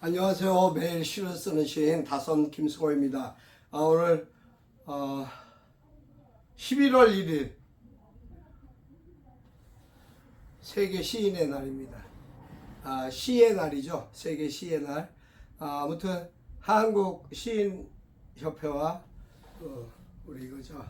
안녕하세요. 매일 시를 쓰는 시인 다선 김승호입니다. 아, 오늘 어, 11월 1일 세계 시인의 날입니다. 아, 시의 날이죠. 세계 시의 날. 아, 아무튼 한국 시인 협회와 어, 우리 그저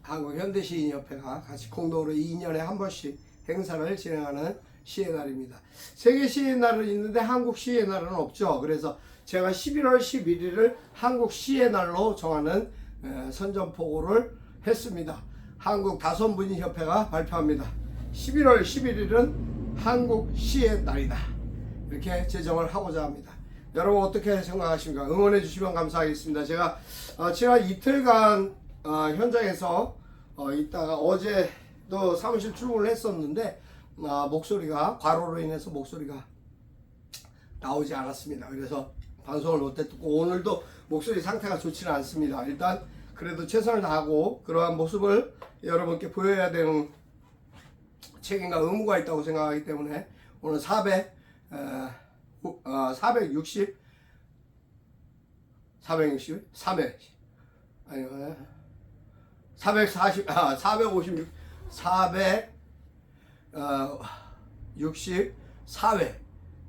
한국 현대 시인 협회가 같이 공동으로 2년에 한 번씩 행사를 진행하는 시의 날입니다. 세계 시의 날은 있는데 한국 시의 날은 없죠. 그래서 제가 11월 11일을 한국 시의 날로 정하는 에, 선전포고를 했습니다. 한국 다선분인 협회가 발표합니다. 11월 11일은 한국 시의 날이다. 이렇게 제정을 하고자 합니다. 여러분 어떻게 생각하십니까? 응원해 주시면 감사하겠습니다. 제가 어, 지난 이틀간 어, 현장에서 어, 있다가 어제 도 사무실 출근을 했었는데 아, 목소리가 과로로 인해서 목소리가 나오지 않았습니다. 그래서 방송을 못 했고 오늘도 목소리 상태가 좋지는 않습니다. 일단 그래도 최선을 다하고 그러한 모습을 여러분께 보여야 되는 책임과 의무가 있다고 생각하기 때문에 오늘 400, 어, 어, 460, 460, 300, 아니, 440, 아, 456, 400, 어, 64회.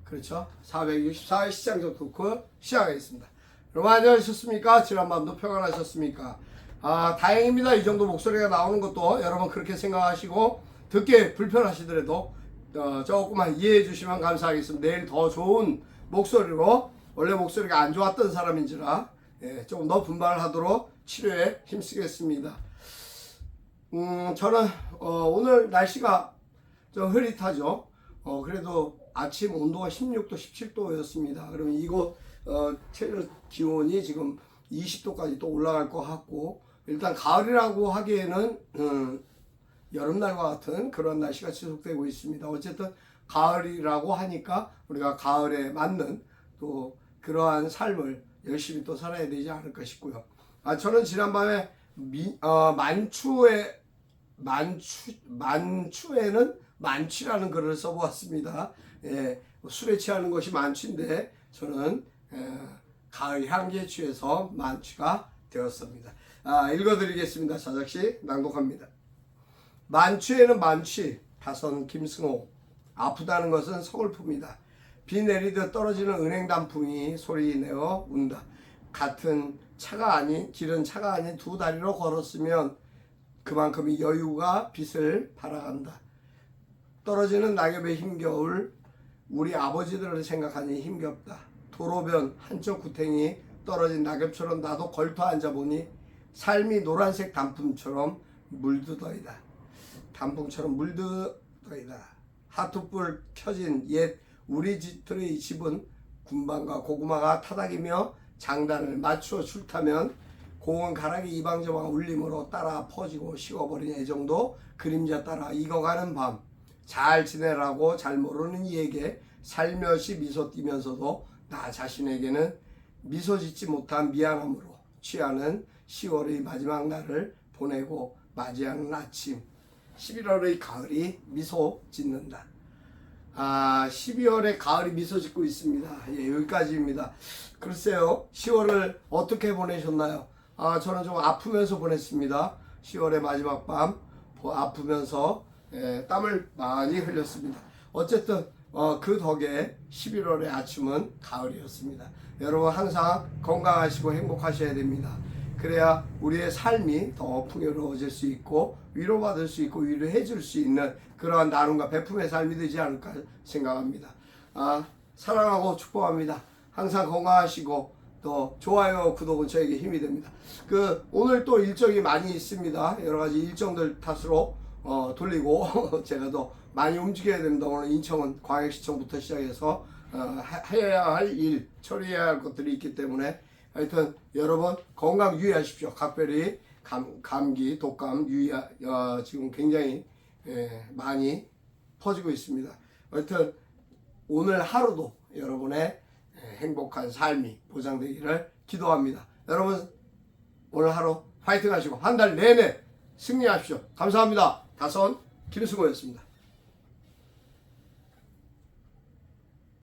그렇죠? 464회 시장적 토크 시작하겠습니다. 여러분 안녕하셨습니까? 지난밤도 평안하셨습니까? 아 다행입니다. 이 정도 목소리가 나오는 것도 여러분 그렇게 생각하시고 듣기 불편하시더라도 어, 조금만 이해해 주시면 감사하겠습니다. 내일 더 좋은 목소리로 원래 목소리가 안 좋았던 사람인지라 예, 조금 더 분발을 하도록 치료에 힘쓰겠습니다 음, 저는 어, 오늘 날씨가 좀 흐릿하죠. 어, 그래도 아침 온도가 16도, 17도였습니다. 그러면 이곳 어, 최저 기온이 지금 20도까지 또 올라갈 것 같고 일단 가을이라고 하기에는 음, 여름날과 같은 그런 날씨가 지속되고 있습니다. 어쨌든 가을이라고 하니까 우리가 가을에 맞는 또 그러한 삶을 열심히 또 살아야 되지 않을까 싶고요. 아, 저는 지난밤에 미, 어, 만추에 만추 만추에는 만취라는 글을 써보았습니다. 예, 술에 취하는 것이 만취인데 저는 예, 가을 향기에 취해서 만취가 되었습니다. 아, 읽어드리겠습니다. 자작시 낭독합니다. 만취에는 만취, 다선 김승호. 아프다는 것은 서글픔이다. 비 내리듯 떨어지는 은행 단풍이 소리내어 운다. 같은 차가 아닌 길은 차가 아닌 두 다리로 걸었으면 그만큼의 여유가 빛을 발아간다. 떨어지는 낙엽에 힘겨울 우리 아버지들을 생각하니 힘겹다. 도로변 한쪽 구탱이 떨어진 낙엽처럼 나도 걸터 앉아보니 삶이 노란색 단풍처럼 물드더이다. 단풍처럼 물드더이다. 하트불 켜진 옛 우리 집들의 집은 군방과 고구마가 타닥이며 장단을 맞추어 출타면 고운 가락이 이방저방 울림으로 따라 퍼지고 식어버린 애정도 그림자 따라 익어가는 밤. 잘 지내라고 잘 모르는 이에게 살며시 미소 띠면서도 나 자신에게는 미소 짓지 못한 미안함으로 취하는 10월의 마지막 날을 보내고 맞이하는 아침 11월의 가을이 미소 짓는다. 아 12월에 가을이 미소 짓고 있습니다. 예, 여기까지입니다. 글쎄요 10월을 어떻게 보내셨나요? 아 저는 좀 아프면서 보냈습니다. 10월의 마지막 밤 아프면서 예, 땀을 많이 흘렸습니다. 어쨌든 어, 그 덕에 11월의 아침은 가을이었습니다. 여러분 항상 건강하시고 행복하셔야 됩니다. 그래야 우리의 삶이 더 풍요로워질 수 있고 위로받을 수 있고 위로해 줄 수 있는 그러한 나눔과 베품의 삶이 되지 않을까 생각합니다. 아, 사랑하고 축복합니다. 항상 건강하시고 또 좋아요, 구독은 저에게 힘이 됩니다. 그 오늘 또 일정이 많이 있습니다. 여러 가지 일정들 탓으로 어, 돌리고 제가 더 많이 움직여야 됩니다. 오늘 인천은 광역시청부터 시작해서 어, 하- 해야 할 일, 처리해야 할 것들이 있기 때문에 하여튼 여러분 건강 유의하십시오. 각별히 감, 감기, 독감 유의 어, 지금 굉장히 예, 많이 퍼지고 있습니다. 하여튼 오늘 하루도 여러분의 예, 행복한 삶이 보장되기를 기도합니다. 여러분 오늘 하루 파이팅 하시고 한 달 내내 승리하십시오. 감사합니다. 다선 김승호였습니다.